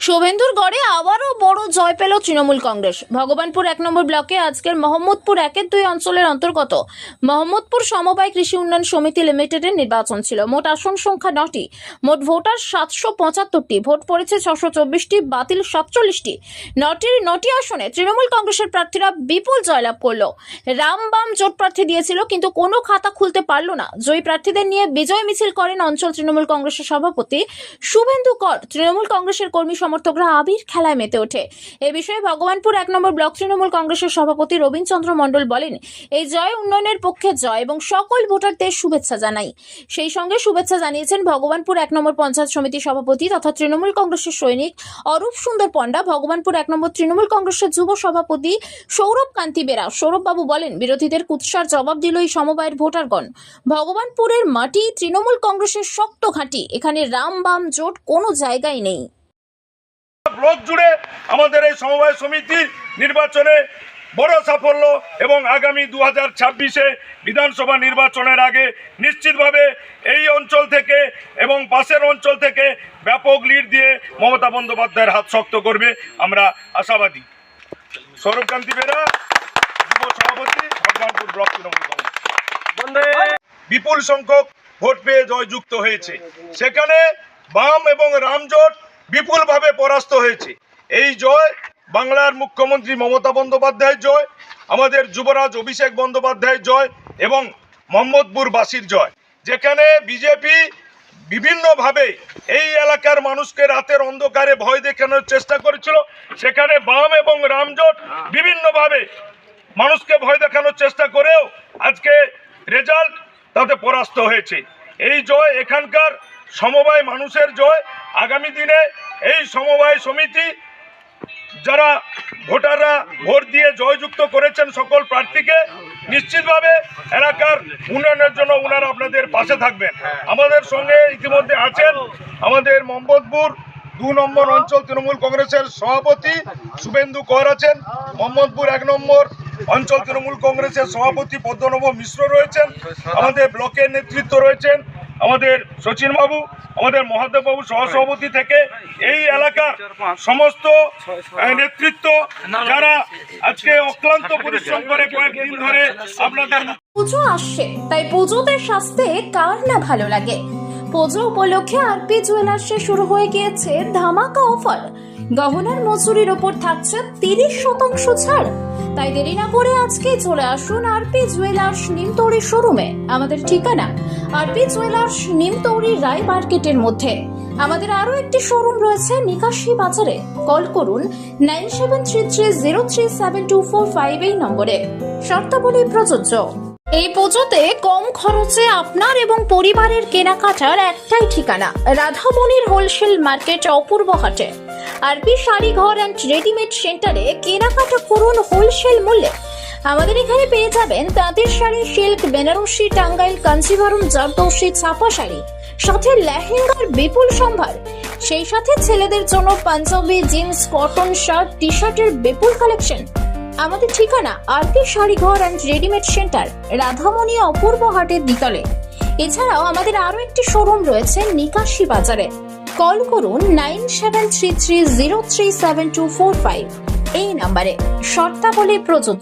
শুভেন্দুর গড়ে আবারও বড় জয় পেল তৃণমূল কংগ্রেস। ভগবানপুর এক নম্বর ব্লকে আজকের মোহাম্মদপুর একের দুই অঞ্চলের অন্তর্গত মোহাম্মদপুর সমবায় কৃষি উন্নয়ন সমিতি লিমিটেডের নির্বাচন ছিল। মোট আসন সংখ্যা নটি। মোট ভোটার সাতশো পঁচাত্তরটি। ভোট পড়েছে ছশো চব্বিশটি, বাতিল সাতচল্লিশটি। নটির নটি আসনে তৃণমূল কংগ্রেসের প্রার্থীরা বিপুল জয়লাভ করল। রামবাম জোট প্রার্থী দিয়েছিল, কিন্তু কোনো খাতা খুলতে পারল না। জয়ী প্রার্থীদের নিয়ে বিজয় মিছিল করেন অঞ্চল তৃণমূল কংগ্রেসের সভাপতি শুভেন্দু কর। তৃণমূল কংগ্রেসের কর্মী সমর্থকরা আবির খেলায় মেতে ওঠে। এ বিষয়ে ভগবানপুর এক নম্বর ব্লক তৃণমূল কংগ্রেসের সভাপতি রবীন্দ্রচন্দ্র মণ্ডল বলেন, এই জয় উন্নয়নের পক্ষে জয় এবং সকল ভোটারদের শুভেচ্ছা জানাই। সেই সঙ্গে শুভেচ্ছা জানিয়েছেন ভগবানপুর এক নম্বর পঞ্চায়েত সমিতি সভাপতি তথা তৃণমূল কংগ্রেসের সৈনিক অরূপ সুন্দর পণ্ডা, ভগবানপুর এক নম্বর তৃণমূল কংগ্রেসের যুব সভাপতি সৌরভ কান্তি বেরা। সৌরভবাবু বলেন, বিরোধীদের কুৎসার জবাব দিল এই সমবায়ের ভোটারগণ। ভগবানপুরের মাটি তৃণমূল কংগ্রেসের শক্ত ঘাঁটি। এখানে রাম বাম জোট কোনো জায়গায় নেই। ব্লক জুড়ে আমাদের এই সমবায় সমিতি নির্বাচনে বড় সাফল্য এবং আগামী দু হাজার ছাব্বিশে বিধানসভা নির্বাচনের আগে নিশ্চিতভাবে এই অঞ্চল থেকে এবং পাশের অঞ্চল থেকে ব্যাপক লিড দিয়ে মমতা বন্দ্যোপাধ্যায়ের হাত শক্ত করবে। আমরা আশাবাদী। সৌরভকান্তি বেরা যুব সভাপতি ভগবানপুর ব্লক তৃণমূল কংগ্রেস। বিপুল সংখ্যক ভোট পেয়ে জয়যুক্ত হয়েছে। সেখানে বাম এবং রামজোট বিপুলভাবে পরাস্ত হয়েছে। এই জয় বাংলার মুখ্যমন্ত্রী মমতা বন্দ্যোপাধ্যায়ের জয়, আমাদের যুবরাজ অভিষেক বন্দ্যোপাধ্যায়ের জয় এবং মোহাম্মদপুরবাসীর জয়। যেখানে বিজেপি বিভিন্নভাবে এই এলাকার মানুষকে রাতের অন্ধকারে ভয় দেখানোর চেষ্টা করেছিল। সেখানে বাম এবং রামজোট বিভিন্নভাবে মানুষকে ভয় দেখানোর চেষ্টা করেও আজকে রেজাল্ট তাতে পরাস্ত হয়েছে। এই জয় এখানকার সমবায় মানুষের জয় আগামী দিনে এই সমবায় সমিতি যারা ভোটাররা ভোট দিয়ে জয়যুক্ত করেছেন সকল প্রার্থীকে, নিশ্চিতভাবে এলাকার উন্নয়নের জন্য ওনারা আপনাদের পাশে থাকবেন। আমাদের সঙ্গে ইতিমধ্যে আছেন আমাদের মোহাম্মদপুর দু নম্বর অঞ্চল তৃণমূল কংগ্রেসের সভাপতি শুভেন্দু কর আছেন। মোহাম্মদপুর এক নম্বর অঞ্চল তৃণমূল কংগ্রেসের সভাপতি পদ্মনব মিশ্র রয়েছেন। আমাদের ব্লকের নেতৃত্ব রয়েছেন আমাদের সচিন বাবু আমাদের মহাদেব বাবু সহসভাপতি থেকে এই এলাকার সমস্ত নেতৃত্ব যারা আজকে অক্লান্ত পরিশ্রম করে কয়েকদিন ধরে আপনাদের পুজো আসছে, তাই পুজোতে স্বাস্থ্যে কার না ভালো লাগে? পুজো উপলক্ষে আরপি জুয়েলার্সে শুরু হয়ে গিয়েছে ধামাকা অফার। গহনার মজুরির ওপর থাকছে তিরিশ শতাংশ ছাড়। তাই দেরি না করে আজকেই চলে আসুন আরপি জুয়েলার্স নিমতৌড়ি শোরুমে। আমাদের ঠিকানা আরপি জুয়েলার্স নিমতৌড়ি রায় মার্কেটের মধ্যে। আমাদের আরও একটি শোরুম রয়েছে নিকাশি বাজারে। কল করুন nine seven three three zero three seven two four five এই নম্বরে। শর্তাবলী প্রযোজ্য। এই পুজোতে কম খরচে আপনার এবং পরিবারের কেনাকাটার একটাই ঠিকানা, রাধামণির হোলসেল মার্কেট অপূর্ব হাটে। আরবি শাড়ি ঘর অ্যান্ড রেডিমেড সেন্টারে কেনাকাটা করুন হোলসেল মূল্যে। আমাদের এখানে পেয়ে যাবেন তাঁতের শাড়ি, সিল্ক, বেনারসি, টাঙ্গাইল কাঞ্চিভরম জারদৌসি, ছাপা শাড়ি, সাথে লেহেঙ্গার বিপুল সম্ভার। সেই সাথে ছেলেদের জন্য Punjabi, jeans, cotton, shirt T শার্টের বিপুল কালেকশন। আমাদের ঠিকানা Arati Sarighar and readymade centre Radhamani Apurba হাটের দ্বিতলে। এছাড়াও আমাদের আরও একটি শোরুম রয়েছে নিকাশি বাজারে। কল করুন nine seven three three zero three seven two four five এই নাম্বারে শর্তাবলী প্রযোজ্য।